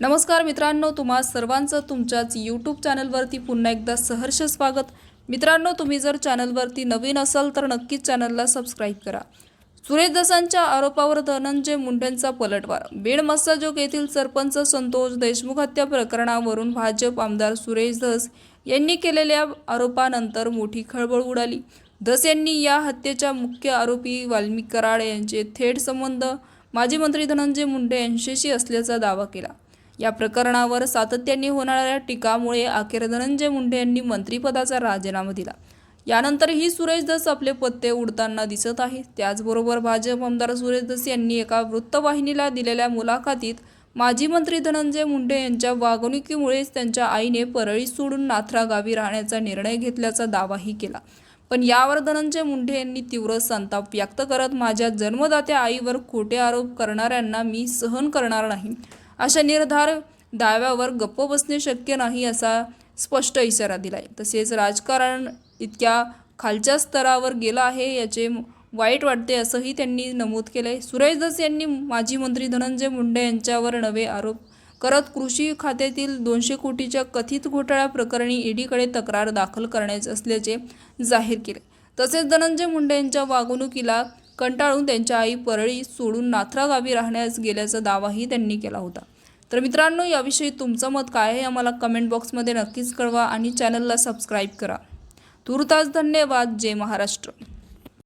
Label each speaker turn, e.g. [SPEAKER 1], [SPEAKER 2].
[SPEAKER 1] नमस्कार मित्रांनो तुम्हा सर्वांचं तुमच्याच यूट्यूब चॅनलवरती पुन्हा एकदा सहर्ष स्वागत. मित्रांनो तुम्ही जर चॅनलवरती नवीन असाल तर नक्कीच चॅनलला सबस्क्राईब करा. सुरेश दसांच्या आरोपावर धनंजय मुंडेंचा पलटवार. बीड मस्साजोग येथील सरपंच संतोष देशमुख हत्या प्रकरणावरून भाजप आमदार सुरेश धस यांनी केलेल्या आरोपानंतर मोठी खळबळ उडाली. धस यांनी या हत्येच्या मुख्य आरोपी वाल्मिक कराड यांचे थेट संबंध माजी मंत्री धनंजय मुंडे यांच्याशी असल्याचा दावा केला. या प्रकरणावर सातत्याने होणाऱ्या टीकामुळे अखेर धनंजय मुंडे यांनी मंत्रिपदाचा राजीनामा दिला. यानंतरही सुरेश दस आपले पत्ते उडताना दिसत आहे त्याचबरोबर भाजप आमदार सुरेश दस यांनी एका वृत्तवाहिनीला दिलेल्या मुलाखतीत माजी मंत्री धनंजय मुंडे यांच्या वागणुकीमुळेच त्यांच्या आईने परळी सोडून नाथरा गावी राहण्याचा निर्णय घेतल्याचा दावाही केला. पण यावर धनंजय मुंडे यांनी तीव्र संताप व्यक्त करत माझ्या जन्मदात्या आईवर खोटे आरोप करणाऱ्यांना मी सहन करणार नाही. अशा निर्धार दाव्यावर गप्प बसणे शक्य नाही असा स्पष्ट इशारा दिला आहे तसेच राजकारण इतक्या खालच्या स्तरावर गेलं आहे याचे वाईट वाटते असंही त्यांनी नमूद केलंय. सुरेश दस यांनी माजी मंत्री धनंजय मुंडे यांच्यावर नवे आरोप करत कृषी खात्यातील दोनशे कोटीच्या कथित घोटाळा प्रकरणी ईडीकडे तक्रार दाखल करण्याचे असल्याचे जाहीर केले. तसेच धनंजय मुंडे यांच्या वागणुकीला कंटाळून त्यांच्या आई परळी सोडून नाथरा गावी राहण्यास गेल्याचा दावाही त्यांनी केला होता. तर मित्रांनो याविषयी तुमचं मत काय आहे आम्हाला कमेंट बॉक्समध्ये नक्कीच कळवा आणि चॅनलला सबस्क्राईब करा. तुर्तास धन्यवाद. जय महाराष्ट्र.